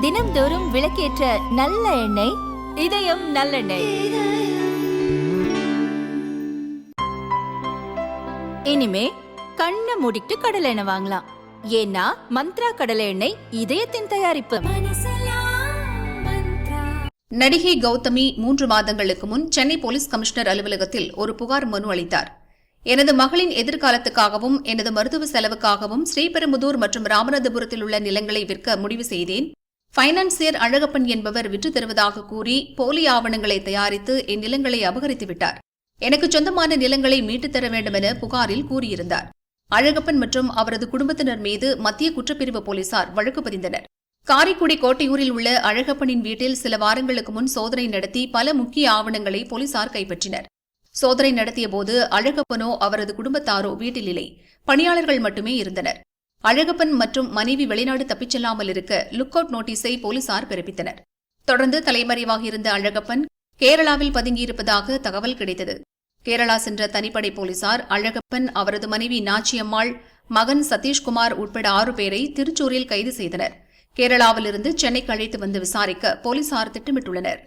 தினம்தோறும் விளக்கேற்ற நல்ல எண்ணெய் இதயம் நல்லெண்ணெய். இனிமே கண்ணை மூடிட்டு கடலை எண்ணெய் வாங்கலாம். ஏன்னா மந்த்ரா கடலை எண்ணெய் இதயத்தின் தயாரிப்பு. நடிகை கௌதமி மூன்று மாதங்களுக்கு முன் சென்னை போலீஸ் கமிஷனர் அலுவலகத்தில் ஒரு புகார் மனு அளித்தார். எனது மகளின் எதிர்காலத்துக்காகவும் எனது மருத்துவ செலவுக்காகவும் ஸ்ரீபெரும்புதூர் மற்றும் ராமநாதபுரத்தில் உள்ள நிலங்களை விற்க முடிவு செய்தேன். பைனான்சியர் அழகப்பன் என்பவர் விற்று தருவதாக கூறி போலி ஆவணங்களை தயாரித்து என் நிலங்களை அபகரித்துவிட்டார் எனக்கு சொந்தமான நிலங்களை மீட்டுத் தர வேண்டும் என புகாரில் கூறியிருந்தார். அழகப்பன் மற்றும் அவரது குடும்பத்தினர் மீது மத்திய குற்றப்பிரிவு போலீசார் வழக்கு பதிந்தனர். காரைக்குடி கோட்டையூரில் உள்ள அழகப்பனின் வீட்டில் சில வாரங்களுக்கு முன் சோதனை நடத்தி பல முக்கிய ஆவணங்களை போலீசார் கைப்பற்றினர். சோதனை நடத்தியபோது அழகப்பனோ அவரது குடும்பத்தாரோ வீட்டில் இல்லை. பணியாளர்கள் மட்டுமே இருந்தனர். அழகப்பன் மற்றும் மனைவி வெளிநாடு தப்பிச் செல்லாமல் இருக்க லுக் அவுட் நோட்டீஸை போலீசார் பிறப்பித்தனர். தொடர்ந்து தலைமறைவாக இருந்த அழகப்பன் கேரளாவில் பதுங்கியிருப்பதாக தகவல் கிடைத்தது. கேரளா சென்ற தனிப்படை போலீசார் அழகப்பன் அவரது மனைவி நாச்சியம்மாள் மகன் சதீஷ்குமார் உட்பட ஆறு பேரை திருச்சூரில் கைது செய்தனர். கேரளாவிலிருந்து சென்னைக்கு அழைத்து வந்து விசாரிக்க போலீசார் திட்டமிட்டுள்ளனர்.